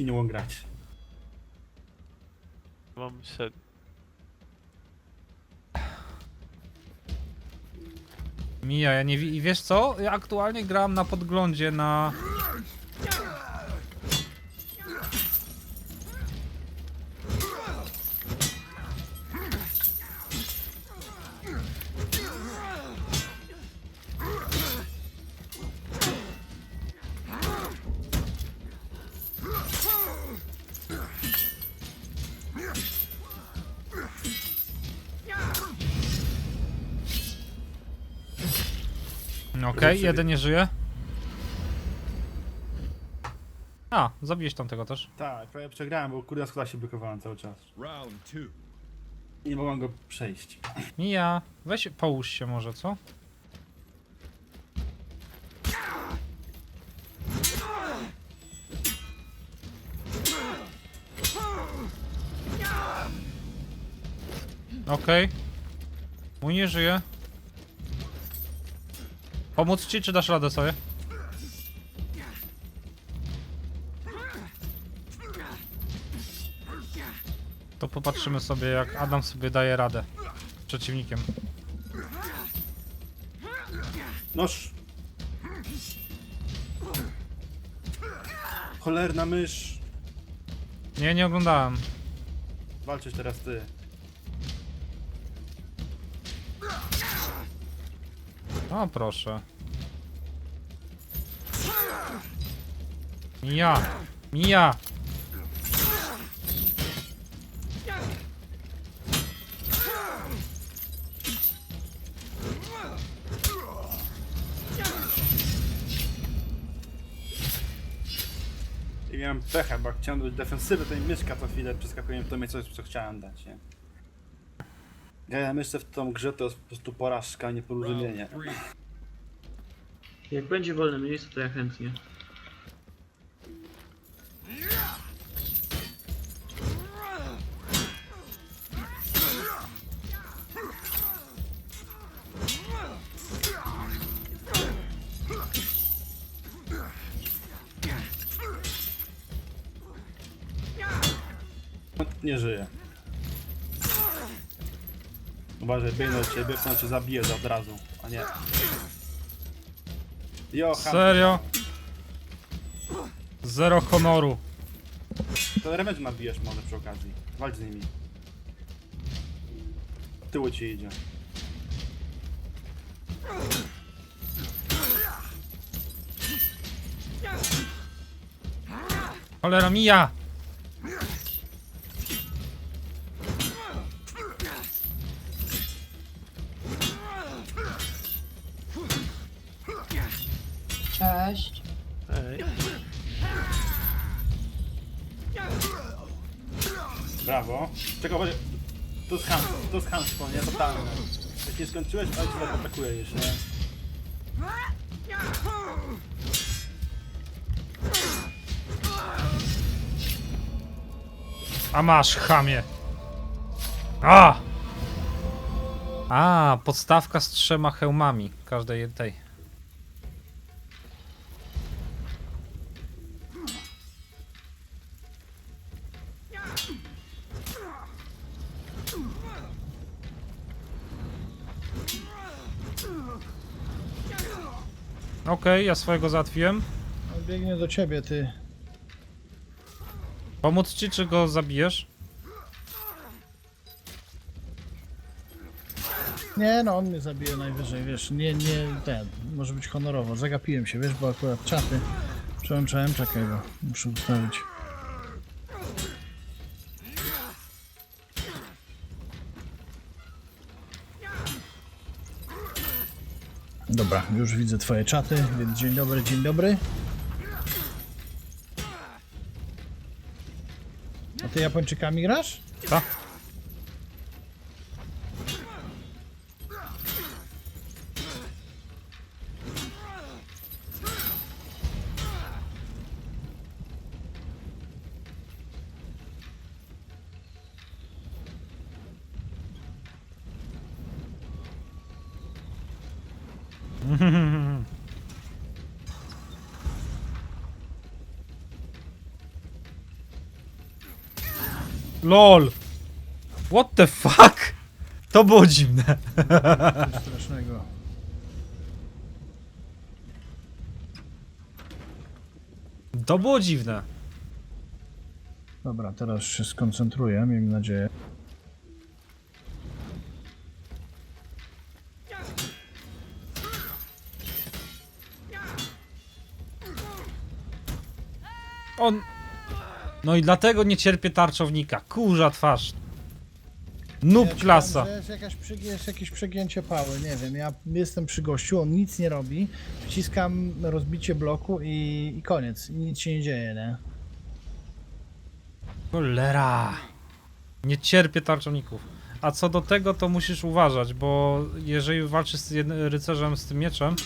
I nie mogą grać. Mam średnio. Mija, ja nie wi- I wiesz co? Ja aktualnie gram na podglądzie na... Okej, jeden nie żyje. A, zabiłeś tamtego też. Tak, prawie przegrałem, bo kurde schodach się blokowałem cały czas. Round two. I nie mogłem go przejść. Mija, weź połóż się może, co? Okej. Mój nie żyje. Pomóc ci, czy dasz radę sobie? To popatrzymy sobie, jak Adam sobie daje radę z przeciwnikiem. Noż! Cholerna mysz! Nie, nie oglądałem. Walczysz teraz ty. O, proszę. Mija! Mija! I miałem pecha, bo chciałem dać defensywę, to mi myszka co chwilę przeskakuje w to mnie coś, co chciałem dać, nie? Ja myślę w tą grze to jest po prostu porażka, nieporozumienie. Jak będzie wolne miejsce, to ja chętnie. Nie żyje. Uważaj, biegnę do ciebie, to cię zabije od razu, a nie. Jo, ham, Serio? Zero honoru. to revenge nabijesz może przy okazji. Walcz z nimi. Od tyłu ci idzie. Cholera, mija! Brawo. Czekaj, uważaj. To jest ham, to jest hamstwo, nie? Totalne. Jak nie skończyłeś, ale cię atakuje nie? A masz, chamie. A! A, podstawka z trzema hełmami. Każdej tej. Okej, ja swojego załatwiłem. On biegnie do ciebie, ty. Pomóc ci, czy go zabijesz? Nie no, on mnie zabije najwyżej, wiesz, nie, nie, ten, może być honorowo. Zagapiłem się, wiesz, bo akurat czaty przełączałem, czekaj, bo muszę ustawić. Dobra, już widzę twoje czaty, więc dzień dobry, dzień dobry. A ty Japończykami grasz? Tak. LOL! What the fuck? To było dziwne. Coś strasznego. To było dziwne. Dobra, teraz się skoncentruję, miejmy nadzieję. On... No i dlatego nie cierpię tarczownika. Kurza twarz. Noob Ja klasa. Jest, jakaś, jest jakieś przegięcie pały, nie wiem, ja jestem przy gościu, on nic nie robi, wciskam rozbicie bloku i, i koniec, i nic się nie dzieje, nie? Cholera. Nie cierpię tarczowników. A co do tego, to musisz uważać, bo jeżeli walczysz z rycerzem z tym mieczem,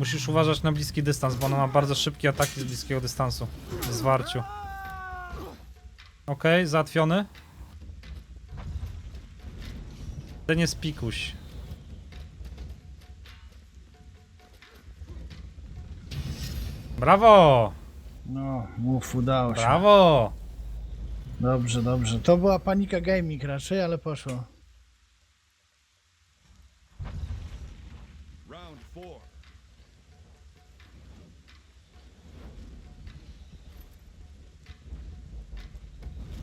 musisz uważać na bliski dystans, bo ona ma bardzo szybkie ataki z bliskiego dystansu. W zwarciu. Okej, załatwiony. Ten jest pikuś. Brawo! No, mów, udało się. Brawo! Dobrze, dobrze. To była panika gaming raczej, ale poszło.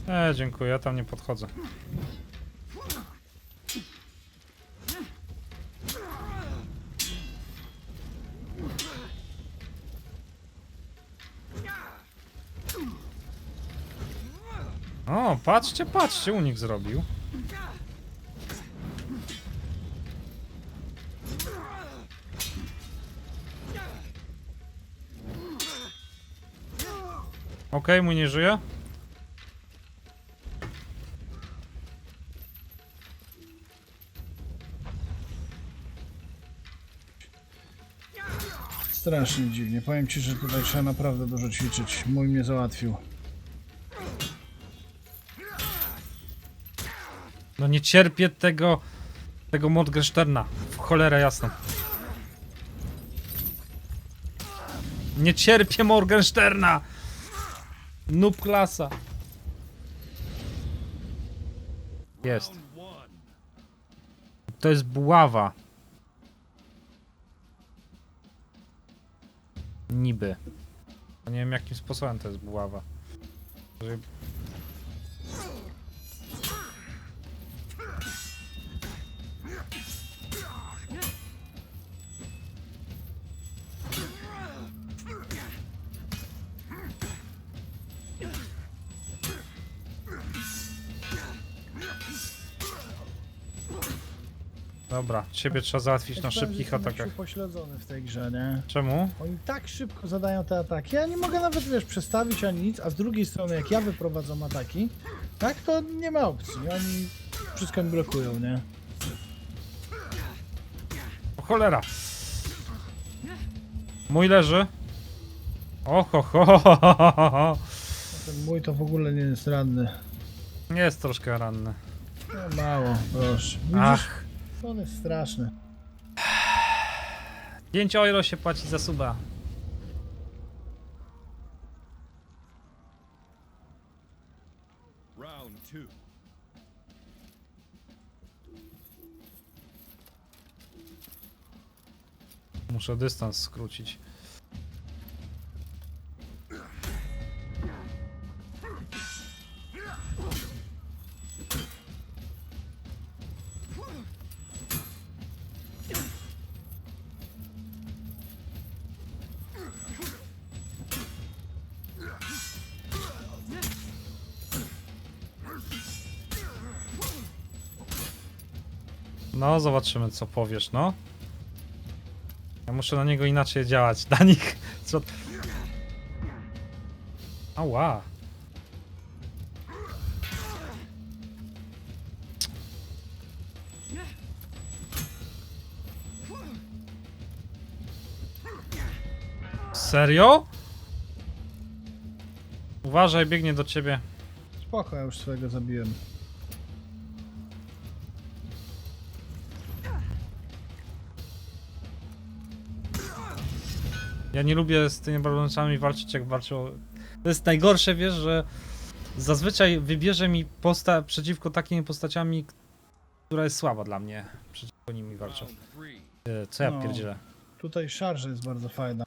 E, dziękuję, ja tam nie podchodzę. O, patrzcie, patrzcie, unik zrobił. Okej, mój nie żyje. Strasznie dziwnie. Powiem ci, że tutaj trzeba naprawdę dużo ćwiczyć. Mój mnie załatwił. No nie cierpię tego... tego Mordgensterna. W cholerę jasną. Nie cierpię Morgensterna! Noob klasa. Jest. To jest buława. Niby. Nie wiem jakim sposobem to jest buława. Dobra, ciebie trzeba załatwić na szybkich atakach. Pośledzony w tej grze, nie? Czemu? Oni tak szybko zadają te ataki. Ja nie mogę nawet, wiesz, przestawić ani nic, a z drugiej strony, jak ja wyprowadzam ataki, tak, to nie ma opcji. Oni wszystko mi blokują, nie? O cholera! Mój leży. Oho, ho, ho, ho, ho, ho. Ten mój to w ogóle nie jest ranny. Jest troszkę ranny. No mało, proszę. Widzisz? Ach, On jest straszny. 5 euro się płaci za suba. Round two. Muszę dystans skrócić. No, zobaczymy co powiesz, no. Ja muszę na niego inaczej działać. Na nich. Co? Ała. Serio? Uważaj, biegnie do ciebie. Spoko, ja już swojego zabiłem. Ja nie lubię z tymi barbarzyńcami walczyć jak walczą. To jest najgorsze, wiesz, że Zazwyczaj wybierze mi posta przeciwko takimi postaciami, która jest słaba dla mnie. Przeciwko nimi walczę. E, Co ja No. pierdzielę? Tutaj szarża jest bardzo fajna.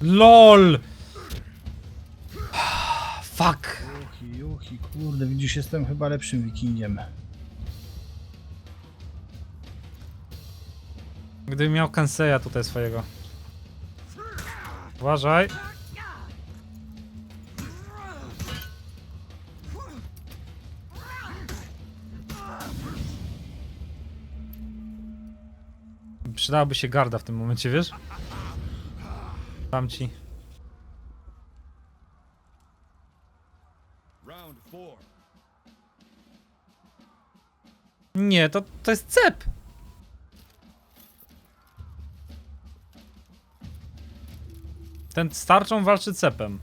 LOL! Fuck! Juchi, juchi, kurde, widzisz, jestem chyba lepszym wikingiem. Gdybym miał Kanseya tutaj swojego. Uważaj. Przydałaby się garda w tym momencie, wiesz? Dam ci. Nie, to, to jest cep. Ten starczą walczy cepem.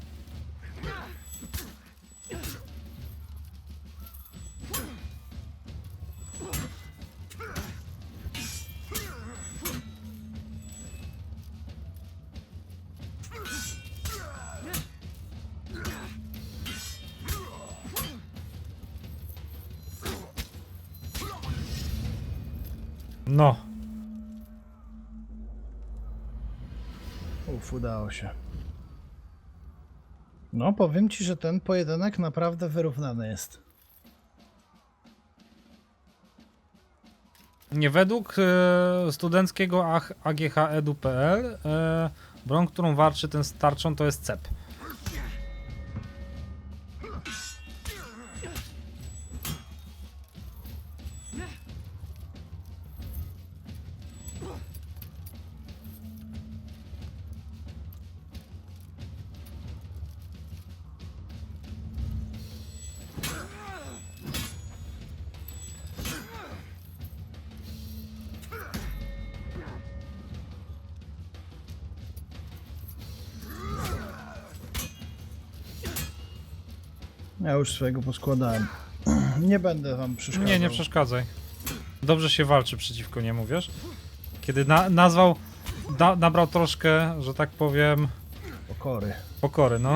No. Uf, udało się. No, powiem ci, że ten pojedynek naprawdę wyrównany jest. Nie według e, studenckiego ach- AGH.edu.pl e, broń, którą walczy ten starczą to jest cep. Ja już swojego poskładałem. Nie będę wam przeszkadzał. Nie, nie przeszkadzaj. Dobrze się walczy przeciwko niemu, wiesz? Kiedy na, nazwał, da, nabrał troszkę, że tak powiem, Pokory. pokory, no.